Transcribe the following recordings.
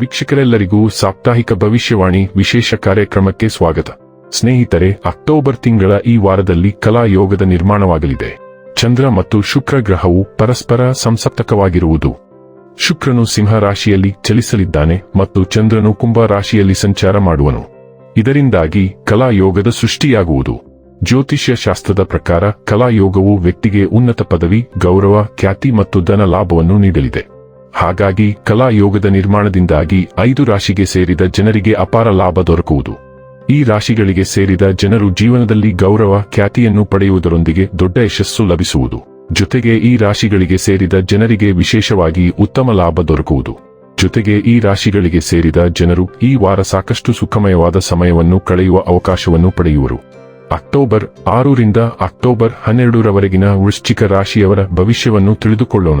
ವೀಕ್ಷಕರೆಲ್ಲರಿಗೂ ಸಾಪ್ತಾಹಿಕ ಭವಿಷ್ಯವಾಣಿ ವಿಶೇಷ ಕಾರ್ಯಕ್ರಮಕ್ಕೆ ಸ್ವಾಗತ. ಸ್ನೇಹಿತರೆ, ಅಕ್ಟೋಬರ್ ತಿಂಗಳ ಈ ವಾರದಲ್ಲಿ ಕಲಾ ಯೋಗದ ನಿರ್ಮಾಣವಾಗಲಿದೆ. ಚಂದ್ರ ಮತ್ತು ಶುಕ್ರ ಗ್ರಹವು ಪರಸ್ಪರ ಸಂಸಪ್ತಕವಾಗಿರುವುದು. ಶುಕ್ರನು ಸಿಂಹ ರಾಶಿಯಲ್ಲಿ ಚಲಿಸಲಿದ್ದಾನೆ ಮತ್ತು ಚಂದ್ರನು ಕುಂಭ ರಾಶಿಯಲ್ಲಿ ಸಂಚಾರ ಮಾಡುವನು. ಇದರಿಂದಾಗಿ ಕಲಾ ಯೋಗದ ಸೃಷ್ಟಿಯಾಗುವುದು. ಜ್ಯೋತಿಷ್ಯ ಶಾಸ್ತ್ರದ ಪ್ರಕಾರ ಕಲಾಯೋಗವು ವ್ಯಕ್ತಿಗೆ ಉನ್ನತ ಪದವಿ, ಗೌರವ, ಖ್ಯಾತಿ ಮತ್ತು ಧನ ಲಾಭವನ್ನು ನೀಡಲಿದೆ. ಹಾಗಾಗಿ ಕಲಾ ಯೋಗದ ನಿರ್ಮಾಣದಿಂದಾಗಿ ಐದು ರಾಶಿಗೆ ಸೇರಿದ ಜನರಿಗೆ ಅಪಾರ ಲಾಭ ದೊರಕುವುದು. ಈ ರಾಶಿಗಳಿಗೆ ಸೇರಿದ ಜನರು ಜೀವನದಲ್ಲಿ ಗೌರವ, ಖ್ಯಾತಿಯನ್ನು ಪಡೆಯುವುದರೊಂದಿಗೆ ದೊಡ್ಡ ಯಶಸ್ಸು ಲಭಿಸುವುದು. ಜೊತೆಗೆ ಈ ರಾಶಿಗಳಿಗೆ ಸೇರಿದ ಜನರಿಗೆ ವಿಶೇಷವಾಗಿ ಉತ್ತಮ ಲಾಭ ದೊರಕುವುದು. ಜೊತೆಗೆ ಈ ರಾಶಿಗಳಿಗೆ ಸೇರಿದ ಜನರು ಈ ವಾರ ಸಾಕಷ್ಟು ಸುಖಮಯವಾದ ಸಮಯವನ್ನು ಕಳೆಯುವ ಅವಕಾಶವನ್ನು ಪಡೆಯುವರು. ಅಕ್ಟೋಬರ್ ಆರರಿಂದ ಅಕ್ಟೋಬರ್ ಹನ್ನೆರಡರವರೆಗಿನ ವೃಶ್ಚಿಕ ರಾಶಿಯವರ ಭವಿಷ್ಯವನ್ನು ತಿಳಿದುಕೊಳ್ಳೋಣ.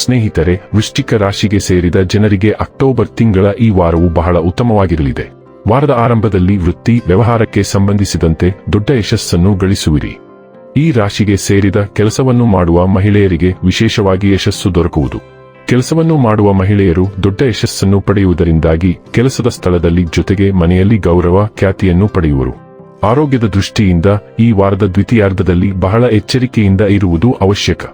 ಸ್ನೇಹಿತರೆ, ವೃಶ್ಚಿಕ ರಾಶಿಗೆ ಸೇರಿದ ಜನರಿಗೆ ಅಕ್ಟೋಬರ್ ತಿಂಗಳ ಈ ವಾರವು ಬಹಳ ಉತ್ತಮವಾಗಿರಲಿದೆ. ವಾರದ ಆರಂಭದಲ್ಲಿ ವೃತ್ತಿ, ವ್ಯವಹಾರಕ್ಕೆ ಸಂಬಂಧಿಸಿದಂತೆ ದೊಡ್ಡ ಯಶಸ್ಸನ್ನು ಗಳಿಸುವಿರಿ. ಈ ರಾಶಿಗೆ ಸೇರಿದ ಕೆಲಸವನ್ನು ಮಾಡುವ ಮಹಿಳೆಯರಿಗೆ ವಿಶೇಷವಾಗಿ ಯಶಸ್ಸು ದೊರಕುವುದು. ಕೆಲಸವನ್ನು ಮಾಡುವ ಮಹಿಳೆಯರು ದೊಡ್ಡ ಯಶಸ್ಸನ್ನು ಪಡೆಯುವುದರಿಂದಾಗಿ ಕೆಲಸದ ಸ್ಥಳದಲ್ಲಿ ಜೊತೆಗೆ ಮನೆಯಲ್ಲಿ ಗೌರವ, ಖ್ಯಾತಿಯನ್ನು ಪಡೆಯುವರು. ಆರೋಗ್ಯದ ದೃಷ್ಟಿಯಿಂದ ಈ ವಾರದ ದ್ವಿತೀಯಾರ್ಧದಲ್ಲಿ ಬಹಳ ಎಚ್ಚರಿಕೆಯಿಂದ ಇರುವುದು ಅವಶ್ಯಕ.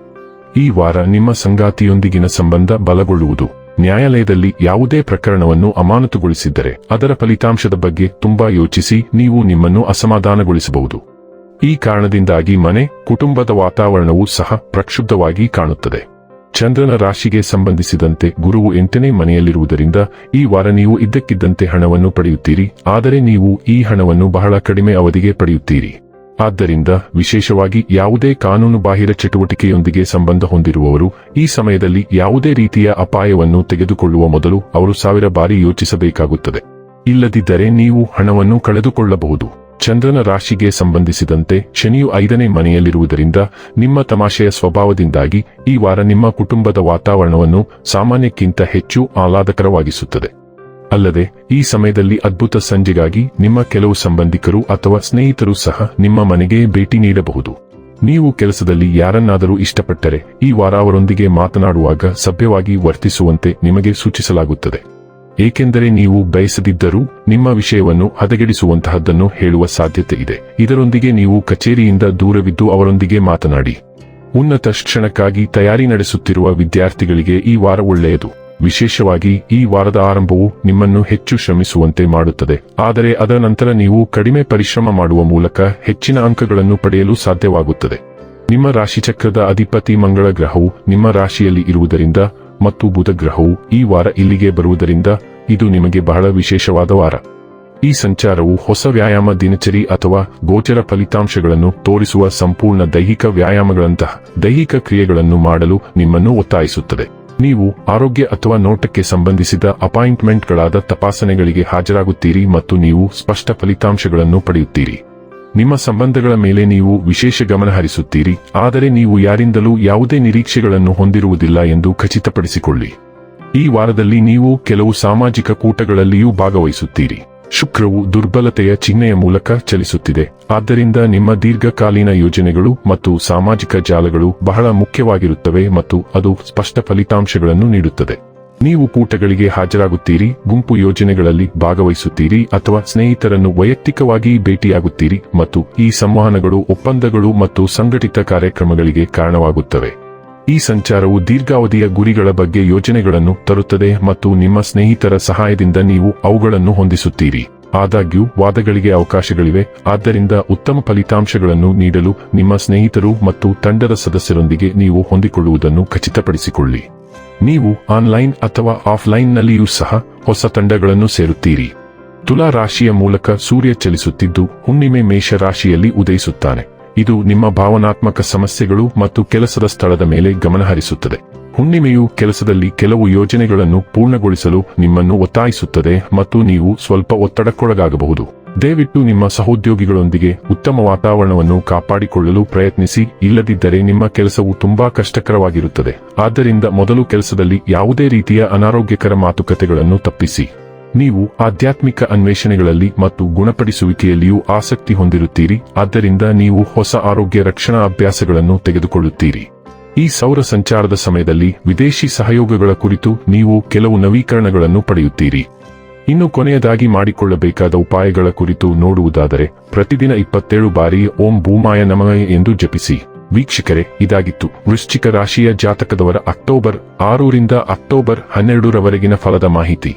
ಈ ವಾರ ನಿಮ್ಮ ಸಂಗಾತಿಯೊಂದಿಗಿನ ಸಂಬಂಧ ಬಲಗೊಳ್ಳುವುದು. ನ್ಯಾಯಾಲಯದಲ್ಲಿ ಯಾವುದೇ ಪ್ರಕರಣವನ್ನು ಅಮಾನತುಗೊಳಿಸಿದ್ದರೆ ಅದರ ಫಲಿತಾಂಶದ ಬಗ್ಗೆ ತುಂಬಾ ಯೋಚಿಸಿ ನೀವು ನಿಮ್ಮನ್ನು ಅಸಮಾಧಾನಗೊಳಿಸಬಹುದು. ಈ ಕಾರಣದಿಂದಾಗಿ ಮನೆ, ಕುಟುಂಬದ ವಾತಾವರಣವು ಸಹ ಪ್ರಕ್ಷುಬ್ಧವಾಗಿ ಕಾಣುತ್ತದೆ. ಚಂದ್ರನ ರಾಶಿಗೆ ಸಂಬಂಧಿಸಿದಂತೆ ಗುರುವು ಎಂಟನೇ ಮನೆಯಲ್ಲಿರುವುದರಿಂದ ಈ ವಾರ ನೀವು ಇದ್ದಕ್ಕಿದ್ದಂತೆ ಹಣವನ್ನು ಪಡೆಯುತ್ತೀರಿ, ಆದರೆ ನೀವು ಈ ಹಣವನ್ನು ಬಹಳ ಕಡಿಮೆ ಅವಧಿಗೆ ಪಡೆಯುತ್ತೀರಿ. ಆದ್ದರಿಂದ ವಿಶೇಷವಾಗಿ ಯಾವುದೇ ಕಾನೂನು ಬಾಹಿರ ಚಟುವಟಿಕೆಯೊಂದಿಗೆ ಸಂಬಂಧ ಹೊಂದಿರುವವರು ಈ ಸಮಯದಲ್ಲಿ ಯಾವುದೇ ರೀತಿಯ ಅಪಾಯವನ್ನು ತೆಗೆದುಕೊಳ್ಳುವ ಮೊದಲು ಅವರು ಸಾವಿರ ಬಾರಿ ಯೋಚಿಸಬೇಕಾಗುತ್ತದೆ. ಇಲ್ಲದಿದ್ದರೆ ನೀವು ಹಣವನ್ನು ಕಳೆದುಕೊಳ್ಳಬಹುದು. ಚಂದ್ರನ ರಾಶಿಗೆ ಸಂಬಂಧಿಸಿದಂತೆ ಶನಿಯು ಐದನೇ ಮನೆಯಲ್ಲಿರುವುದರಿಂದ ನಿಮ್ಮ ತಮಾಷೆಯ ಸ್ವಭಾವದಿಂದಾಗಿ ಈ ವಾರ ನಿಮ್ಮ ಕುಟುಂಬದ ವಾತಾವರಣವನ್ನು ಸಾಮಾನ್ಯಕ್ಕಿಂತ ಹೆಚ್ಚು ಆಹ್ಲಾದಕರವಾಗಿಸುತ್ತದೆ. ಅಲ್ಲದೆ, ಈ ಸಮಯದಲ್ಲಿ ಅದ್ಭುತ ಸಂಜೆಗಾಗಿ ನಿಮ್ಮ ಕೆಲವು ಸಂಬಂಧಿಕರು ಅಥವಾ ಸ್ನೇಹಿತರು ಸಹ ನಿಮ್ಮ ಮನೆಗೆ ಭೇಟಿ ನೀಡಬಹುದು. ನೀವು ಕೆಲಸದಲ್ಲಿ ಯಾರನ್ನಾದರೂ ಇಷ್ಟಪಟ್ಟರೆ, ಈ ವಾರ ಅವರೊಂದಿಗೆ ಮಾತನಾಡುವಾಗ ಸಭ್ಯವಾಗಿ ವರ್ತಿಸುವಂತೆ ನಿಮಗೆ ಸೂಚಿಸಲಾಗುತ್ತದೆ. ಏಕೆಂದರೆ ನೀವು ಬಯಸದಿದ್ದರೂ, ನಿಮ್ಮ ವಿಷಯವನ್ನು ಹದಗೆಡಿಸುವಂತಹದ್ದನ್ನು ಹೇಳುವ ಸಾಧ್ಯತೆ ಇದೆ. ಇದರೊಂದಿಗೆ ನೀವು ಕಚೇರಿಯಿಂದ ದೂರವಿದ್ದು ಅವರೊಂದಿಗೆ ಮಾತನಾಡಿ. ಉನ್ನತ ಶಿಕ್ಷಣಕ್ಕಾಗಿ ತಯಾರಿ ನಡೆಸುತ್ತಿರುವ ವಿದ್ಯಾರ್ಥಿಗಳಿಗೆ ಈ ವಾರ ಒಳ್ಳೆಯದು. ವಿಶೇಷವಾಗಿ ಈ ವಾರದ ಆರಂಭವು ನಿಮ್ಮನ್ನು ಹೆಚ್ಚು ಶ್ರಮಿಸುವಂತೆ ಮಾಡುತ್ತದೆ. ಆದರೆ ಅದರ ನಂತರ ನೀವು ಕಡಿಮೆ ಪರಿಶ್ರಮ ಮಾಡುವ ಮೂಲಕ ಹೆಚ್ಚಿನ ಅಂಕಗಳನ್ನು ಪಡೆಯಲು ಸಾಧ್ಯವಾಗುತ್ತದೆ. ನಿಮ್ಮ ರಾಶಿಚಕ್ರದ ಅಧಿಪತಿ ಮಂಗಳ ಗ್ರಹವು ನಿಮ್ಮ ರಾಶಿಯಲ್ಲಿ ಇರುವುದರಿಂದ ಮತ್ತು ಬುಧ ಗ್ರಹವು ಈ ವಾರ ಇಲ್ಲಿಗೆ ಬರುವುದರಿಂದ ಇದು ನಿಮಗೆ ಬಹಳ ವಿಶೇಷವಾದ ವಾರ. ಈ ಸಂಚಾರವು ಹೊಸ ವ್ಯಾಯಾಮ ದಿನಚರಿ ಅಥವಾ ಗೋಚರ ಫಲಿತಾಂಶಗಳನ್ನು ತೋರಿಸುವ ಸಂಪೂರ್ಣ ದೈಹಿಕ ವ್ಯಾಯಾಮಗಳಂತಹ ದೈಹಿಕ ಕ್ರಿಯೆಗಳನ್ನು ಮಾಡಲು ನಿಮ್ಮನ್ನು ಒತ್ತಾಯಿಸುತ್ತದೆ. ನೀವು ಆರೋಗ್ಯ ಅಥವಾ ನೋಟಕ್ಕೆ ಸಂಬಂಧಿಸಿದ ಅಪಾಯಿಂಟ್ಮೆಂಟ್ಗಳಾದ ತಪಾಸಣೆಗಳಿಗೆ ಹಾಜರಾಗುತ್ತೀರಿ ಮತ್ತು ನೀವು ಸ್ಪಷ್ಟ ಫಲಿತಾಂಶಗಳನ್ನು ಪಡೆಯುತ್ತೀರಿ. ನಿಮ್ಮ ಸಂಬಂಧಗಳ ಮೇಲೆ ನೀವು ವಿಶೇಷ ಗಮನ ಹರಿಸುತ್ತೀರಿ, ಆದರೆ ನೀವು ಯಾರಿಂದಲೂ ಯಾವುದೇ ನಿರೀಕ್ಷೆಗಳನ್ನು ಹೊಂದಿರುವುದಿಲ್ಲ ಎಂದು ಖಚಿತಪಡಿಸಿಕೊಳ್ಳಿ. ಈ ವಾರದಲ್ಲಿ ನೀವು ಕೆಲವು ಸಾಮಾಜಿಕ ಕೂಟಗಳಲ್ಲಿಯೂ ಭಾಗವಹಿಸುತ್ತೀರಿ. ಶುಕ್ರವು ದುರ್ಬಲತೆಯ ಚಿಹ್ನೆಯ ಮೂಲಕ ಚಲಿಸುತ್ತಿದೆ. ಆದ್ದರಿಂದ ನಿಮ್ಮ ದೀರ್ಘಕಾಲೀನ ಯೋಜನೆಗಳು ಮತ್ತು ಸಾಮಾಜಿಕ ಜಾಲಗಳು ಬಹಳ ಮುಖ್ಯವಾಗಿರುತ್ತವೆ ಮತ್ತು ಅದು ಸ್ಪಷ್ಟ ಫಲಿತಾಂಶಗಳನ್ನು ನೀಡುತ್ತದೆ. ನೀವು ಕೂಟಗಳಿಗೆ ಹಾಜರಾಗುತ್ತೀರಿ, ಗುಂಪು ಯೋಜನೆಗಳಲ್ಲಿ ಭಾಗವಹಿಸುತ್ತೀರಿ ಅಥವಾ ಸ್ನೇಹಿತರನ್ನು ವೈಯಕ್ತಿಕವಾಗಿ ಭೇಟಿಯಾಗುತ್ತೀರಿ ಮತ್ತು ಈ ಸಂವಹನಗಳು ಒಪ್ಪಂದಗಳು ಮತ್ತು ಸಂಘಟಿತ ಕಾರ್ಯಕ್ರಮಗಳಿಗೆ ಕಾರಣವಾಗುತ್ತವೆ. ಈ ಸಂಚಾರವು ದೀರ್ಘಾವಧಿಯ ಗುರಿಗಳ ಬಗ್ಗೆ ಯೋಜನೆಗಳನ್ನು ತರುತ್ತದೆ ಮತ್ತು ನಿಮ್ಮ ಸ್ನೇಹಿತರ ಸಹಾಯದಿಂದ ನೀವು ಅವುಗಳನ್ನು ಹೊಂದಿಸುತ್ತೀರಿ. ಆದಾಗ್ಯೂ, ವಾದಗಳಿಗೆ ಅವಕಾಶಗಳಿವೆ. ಆದ್ದರಿಂದ ಉತ್ತಮ ಫಲಿತಾಂಶಗಳನ್ನು ನೀಡಲು ನಿಮ್ಮ ಸ್ನೇಹಿತರು ಮತ್ತು ತಂಡದ ಸದಸ್ಯರೊಂದಿಗೆ ನೀವು ಹೊಂದಿಕೊಳ್ಳುವುದನ್ನು ಖಚಿತಪಡಿಸಿಕೊಳ್ಳಿ. ನೀವು ಆನ್ಲೈನ್ ಅಥವಾ ಆಫ್ಲೈನ್ನಲ್ಲಿಯೂ ಸಹ ಹೊಸ ತಂಡಗಳನ್ನು ಸೇರುತ್ತೀರಿ. ತುಲಾ ರಾಶಿಯ ಮೂಲಕ ಸೂರ್ಯ ಚಲಿಸುತ್ತಿದ್ದು, ಹುಣ್ಣಿಮೆ ಮೇಷ ರಾಶಿಯಲ್ಲಿ ಉದಯಿಸುತ್ತಾನೆ. ಇದು ನಿಮ್ಮ ಭಾವನಾತ್ಮಕ ಸಮಸ್ಯೆಗಳು ಮತ್ತು ಕೆಲಸದ ಸ್ಥಳದ ಮೇಲೆ ಗಮನಹರಿಸುತ್ತದೆ ಹುಣ್ಣಿಮೆಯು ಕೆಲಸದಲ್ಲಿ ಕೆಲವು ಯೋಜನೆಗಳನ್ನು ಪೂರ್ಣಗೊಳಿಸಲು ನಿಮ್ಮನ್ನು ಒತ್ತಾಯಿಸುತ್ತದೆ ಮತ್ತು ನೀವು ಸ್ವಲ್ಪ ಒತ್ತಡಕ್ಕೊಳಗಾಗಬಹುದು. ದಯವಿಟ್ಟು ನಿಮ್ಮ ಸಹೋದ್ಯೋಗಿಗಳೊಂದಿಗೆ ಉತ್ತಮ ವಾತಾವರಣವನ್ನು ಕಾಪಾಡಿಕೊಳ್ಳಲು ಪ್ರಯತ್ನಿಸಿ, ಇಲ್ಲದಿದ್ದರೆ ನಿಮ್ಮ ಕೆಲಸವು ತುಂಬಾ ಕಷ್ಟಕರವಾಗಿರುತ್ತದೆ. ಆದ್ದರಿಂದ ಮೊದಲು ಕೆಲಸದಲ್ಲಿ ಯಾವುದೇ ರೀತಿಯ ಅನಾರೋಗ್ಯಕರ ಮಾತುಕತೆಗಳನ್ನು ತಪ್ಪಿಸಿ. ನೀವು ಆಧ್ಯಾತ್ಮಿಕ ಅನ್ವೇಷಣೆಗಳಲ್ಲಿ ಮತ್ತು ಗುಣಪಡಿಸುವಿಕೆಯಲ್ಲಿಯೂ ಆಸಕ್ತಿ ಹೊಂದಿರುತ್ತೀರಿ. ಆದ್ದರಿಂದ ನೀವು ಹೊಸ ಆರೋಗ್ಯ ರಕ್ಷಣಾ ಅಭ್ಯಾಸಗಳನ್ನು ತೆಗೆದುಕೊಳ್ಳುತ್ತೀರಿ. ಈ ಸೌರ ಸಂಚಾರದ ಸಮಯದಲ್ಲಿ ವಿದೇಶಿ ಸಹಯೋಗಗಳ ಕುರಿತು ನೀವು ಕೆಲವು ನವೀಕರಣಗಳನ್ನು ಪಡೆಯುತ್ತೀರಿ. ಇನ್ನು ಕೊನೆಯದಾಗಿ ಮಾಡಿಕೊಳ್ಳಬೇಕಾದ ಉಪಾಯಗಳ ಕುರಿತು ನೋಡುವುದಾದರೆ, ಪ್ರತಿದಿನ ಇಪ್ಪತ್ತೇಳು ಬಾರಿ ಓಂ ಭೂಮಾಯ ನಮಃ ಎಂದು ಜಪಿಸಿ. ವೀಕ್ಷಕರೇ, ಇದಾಗಿತ್ತು. ವೃಶ್ಚಿಕ ರಾಶಿಯ ಜಾತಕದವರ ಅಕ್ಟೋಬರ್ ಆರರಿಂದ ಅಕ್ಟೋಬರ್ ಹನ್ನೆರಡರವರೆಗಿನ ಫಲದ ಮಾಹಿತಿ.